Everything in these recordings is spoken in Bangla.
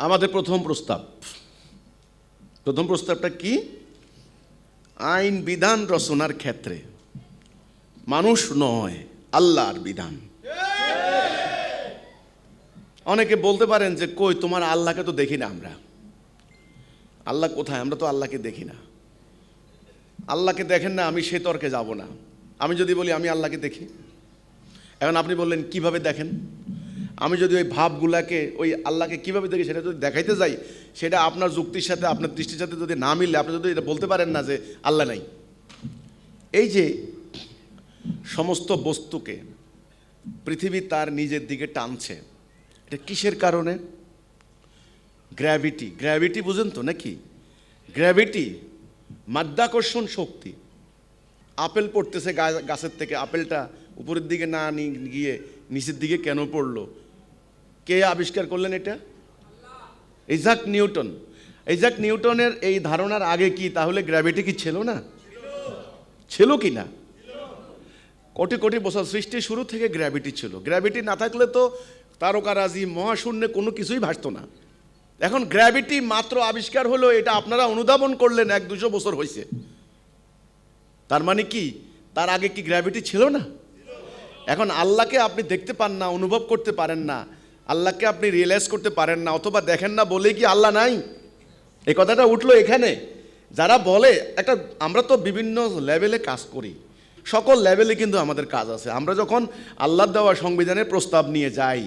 আমাদের প্রথম প্রস্তাব। প্রথম প্রস্তাবটা কি? আইন, বিধান, রচনার ক্ষেত্রে। মানুষ নয়, আল্লাহর বিধান। অনেকে বলতে পারেন যে, কই, তোমার আল্লাহকে তো দেখি না আমরা। আল্লাহ কোথায়? আমরা তো আল্লাহকে দেখি না। আল্লাহকে দেখেন না, আমি সে তর্কে যাব না। আমি যদি বলি, আমি আল্লাহকে দেখি। এখন আপনি বললেন, কীভাবে দেখেন? আমি যদি ওই ভাবগুলাকে, ওই আল্লাহকে কীভাবে দেখি সেটা যদি দেখাইতে যাই, সেটা আপনার যুক্তির সাথে, আপনার দৃষ্টির সাথে যদি না মিললে আপনি যদি এটা বলতে পারেন না যে আল্লাহ নাই। এই যে সমস্ত বস্তুকে পৃথিবী তার নিজের দিকে টানছে, এটা কিসের কারণে? গ্র্যাভিটি গ্র্যাভিটি বুঝেন তো নাকি? গ্র্যাভিটি মাধ্যাকর্ষণ শক্তি। আপেল পড়তেছে গাছের থেকে, আপেলটা উপরের দিকে না নি- গিয়ে নিচের দিকে কেন পড়ল? কে আবিষ্কার করলেন এটা? ইজাক নিউটন। ইজাক নিউটনের এই ধারণার আগে কি? তাহলে গ্র্যাভিটি কি ছিল না? ছিল কি না? কোটি কোটি বছর সৃষ্টি শুরু থেকে গ্র্যাভিটি ছিল। গ্র্যাভিটি না থাকলে তো তারকারাজি মহাশূন্যে কোনো কিছুই ভাসতো না। এখন গ্র্যাভিটি মাত্র আবিষ্কার হলো এটা আপনারা অনুধাবন করলেন এক দুশো বছর হয়েছে তার মানে কি? তার আগে কি গ্র্যাভিটি ছিল না? এখন আল্লাহকে আপনি দেখতে পান না অনুভব করতে পারেন না। আল্লাহকে আপনি রিয়েলাইজ করতে পারেন না, অথবা দেখেন না বলেই কি আল্লাহ নাই? এই কথাটা উঠল এখানে। যারা বলে, একটা, আমরা তো বিভিন্ন লেভেলে কাজ করি। সকল লেভেলে কিন্তু আমাদের কাজ আছে। আমরা যখন আল্লাহ দেওয়া সংবিধানের প্রস্তাব নিয়ে যাই,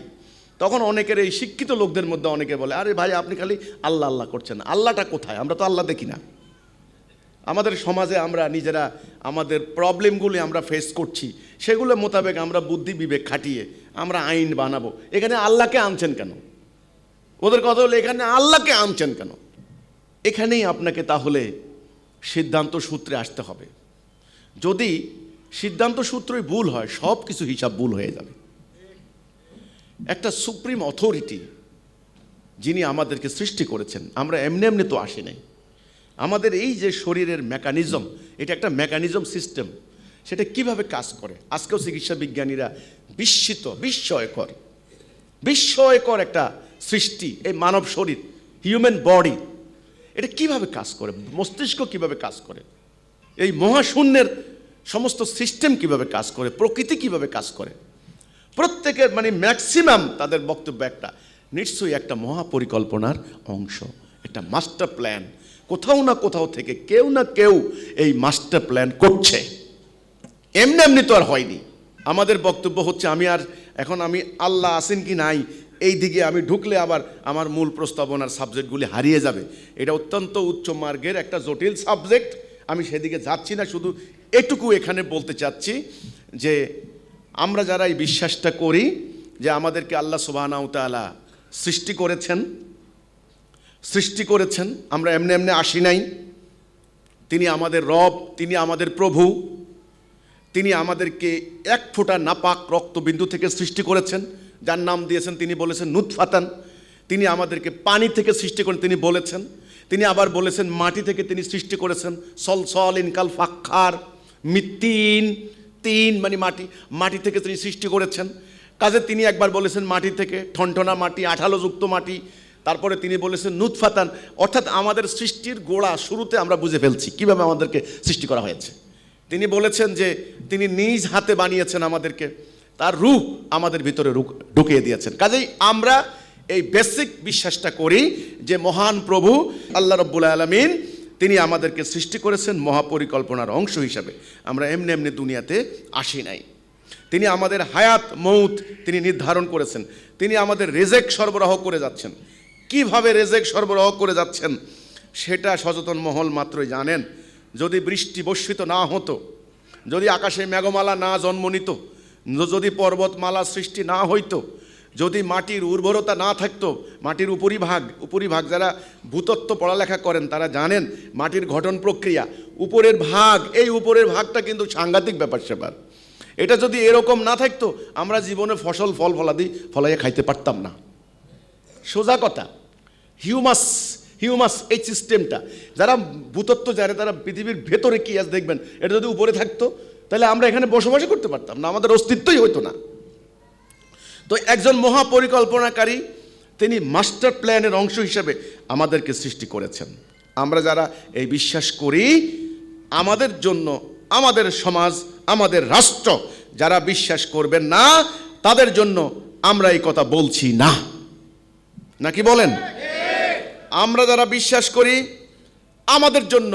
তখন অনেকের এই শিক্ষিত লোকদের মধ্যে অনেকে বলে, আরে ভাই, আপনি খালি আল্লাহ আল্লাহ করছেন। আল্লাহটা কোথায়? আমরা তো আল্লাহ দেখি না। আমাদের সমাজে আমরা নিজেরা, আমাদের প্রবলেমগুলি আমরা ফেস করছি। সেগুলো মোতাবেক আমরা বুদ্ধি বিবেক খাটিয়ে আমরা আইন বানাবো। এখানে আল্লাহকে আনছেন কেন? ওদের কথা হলো এখানে আল্লাহকে আনছেন কেন? এখানেই আপনাকে তাহলে সিদ্ধান্ত সূত্রে আসতে হবে। যদি সিদ্ধান্ত সূত্রই ভুল হয়, সব কিছু হিসাব ভুল হয়ে যাবে। একটা সুপ্রিম অথরিটি যিনি আমাদেরকে সৃষ্টি করেছেন, আমরা এমনি এমনি তো আসি নাই। আমাদের এই যে শরীরের মেকানিজম এটা একটা মেকানিজম সিস্টেম সেটা কীভাবে কাজ করে? আজকেও চিকিৎসা বিজ্ঞানীরা বিস্মিত, বিস্ময়কর বিস্ময়কর একটা সৃষ্টি, এই মানব শরীর হিউম্যান বডি এটা কীভাবে কাজ করে? মস্তিষ্ক কীভাবে কাজ করে? এই মহাশূন্যের সমস্ত সিস্টেম কীভাবে কাজ করে? প্রকৃতি কীভাবে কাজ করে? প্রত্যেকের মানে ম্যাক্সিমাম তাদের বক্তব্য একটা, নিশ্চয়ই একটা মহাপরিকল্পনার অংশ, একটা মাস্টার প্ল্যান কোথাও না কোথাও থেকে কেউ না কেউ এই মাস্টার প্ল্যান করছে। এমনি এমনি তো আর হয়নি। আমাদের বক্তব্য হচ্ছে, আমি আর এখন আমি আল্লাহ আছেন কি নাই, এই দিকে আমি ঢুকলে আবার আমার মূল প্রস্তাবনার সাবজেক্টগুলি হারিয়ে যাবে। এটা অত্যন্ত উচ্চ মার্গের একটা জটিল সাবজেক্ট। আমি সেদিকে যাচ্ছি না, শুধু এটুকু এখানে বলতে চাচ্ছি যে আমরা যারা এই বিশ্বাসটা করি যে আমাদেরকে আল্লাহ সুবাহানাউতালা সৃষ্টি করেছেন সৃষ্টি করেছেন, আমরা এমনি এমনি আসি নাই। তিনি আমাদের রব, তিনি আমাদের প্রভু। তিনি আমাদেরকে এক ফোঁটা নাপাক রক্তবিন্দু থেকে সৃষ্টি করেছেন, যার নাম দিয়েছেন, তিনি বলেছেন নুৎফাতান। তিনি আমাদেরকে পানি থেকে সৃষ্টি করেন, তিনি বলেছেন। তিনি আবার বলেছেন মাটি থেকে তিনি সৃষ্টি করেছেন সল সল ইনকাল ফাক্ষার মিত্তিন, তিন মানে মাটি মাটি থেকে তিনি সৃষ্টি করেছেন। কাজে তিনি একবার বলেছেন মাটি থেকে ঠনঠনা মাটি, আঠালোযুক্ত মাটি, তারপরে তিনি বলেছেন নুৎফাতান। অর্থাৎ আমাদের সৃষ্টির গোড়া শুরুতে আমরা বুঝে ফেলছি কীভাবে আমাদেরকে সৃষ্টি করা হয়েছে। তিনি বলেছেন যে তিনি নিজ হাতে বানিয়েছেন আমাদেরকে, তার রূপ আমাদের ভিতরে ঢুকিয়ে দিয়েছেন। কাজেই আমরা এই বেসিক বিশ্বাসটা করি যে মহান প্রভু আল্লাহ রব্বুল আলমিন তিনি আমাদেরকে সৃষ্টি করেছেন মহাপরিকল্পনার অংশ হিসাবে। আমরা এমনি এমনি দুনিয়াতে আসি নাই। তিনি আমাদের হায়াত, মৌত তিনি নির্ধারণ করেছেন। তিনি আমাদের রেজেক সরবরাহ করে যাচ্ছেন। কীভাবে রেজেক সরবরাহ করে যাচ্ছেন সেটা সচেতন মহল মাত্রই জানেন। যদি বৃষ্টি বর্ষিত না হতো যদি আকাশে মেঘমালা না জন্ম নিত যদি পর্বতমালা সৃষ্টি না হইতো, যদি মাটির উর্বরতা না থাকতো, মাটির উপরিভাগ উপরিভাগ যারা ভূতত্ত্ব পড়ালেখা করেন, তারা জানেন মাটির গঠন প্রক্রিয়া, উপরের ভাগ, এই উপরের ভাগটা কিন্তু সাংঘাতিক ব্যাপার স্যাপার এটা যদি এরকম না থাকতো, আমরা জীবনে ফসল ফল ফলাদি ফলাইয়া খাইতে পারতাম না। সোজা কথা, হিউমাস হিউমাস এই সিস্টেমটা। যারা ভূতত্ত্ব জানে, তারা পৃথিবীর ভেতরে কি আছে দেখবেন, এটা যদি উপরে থাকতো, তাহলে আমরা এখানে বসবাসই করতে পারতাম না, আমাদের অস্তিত্বই হতো না। তো একজন মহাপরিকল্পনাকারী, তিনি মাস্টার প্ল্যানের অংশ হিসেবে আমাদেরকে সৃষ্টি করেছেন। আমরা যারা এই বিশ্বাস করি, আমাদের জন্য, আমাদের সমাজ, আমাদের রাষ্ট্র, যারা বিশ্বাস করবেন না, তাদের জন্য আমরা এই কথা বলছি না। নাকি বলেন? আমরা যারা বিশ্বাস করি, আমাদের জন্য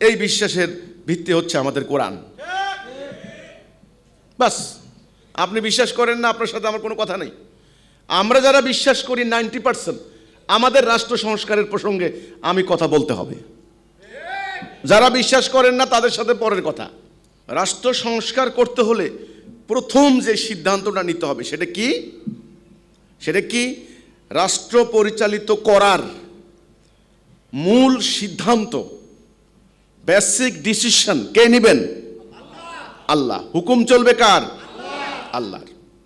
এই বিশ্বাসের ভিত্তি হচ্ছে আমাদের কোরআন। বাস, আপনি বিশ্বাস করেন না, আপনার সাথে আমার কোনো কথা নেই। আমরা যারা বিশ্বাস করি নাইনটি পার্সেন্ট, আমাদের রাষ্ট্র সংস্কারের প্রসঙ্গে আমি কথা বলতে হবে। যারা বিশ্বাস করেন না, তাদের সাথে পরের কথা। রাষ্ট্র সংস্কার করতে হলে প্রথম যে সিদ্ধান্তটা নিতে হবে, সেটা কি? সেটা কি? রাষ্ট্র পরিচালিত করার মূল সিদ্ধান্ত বেসিক ডিসিশন কে নেবেন? আল্লাহ। হুকুম চলবে কার? আল্লাহর।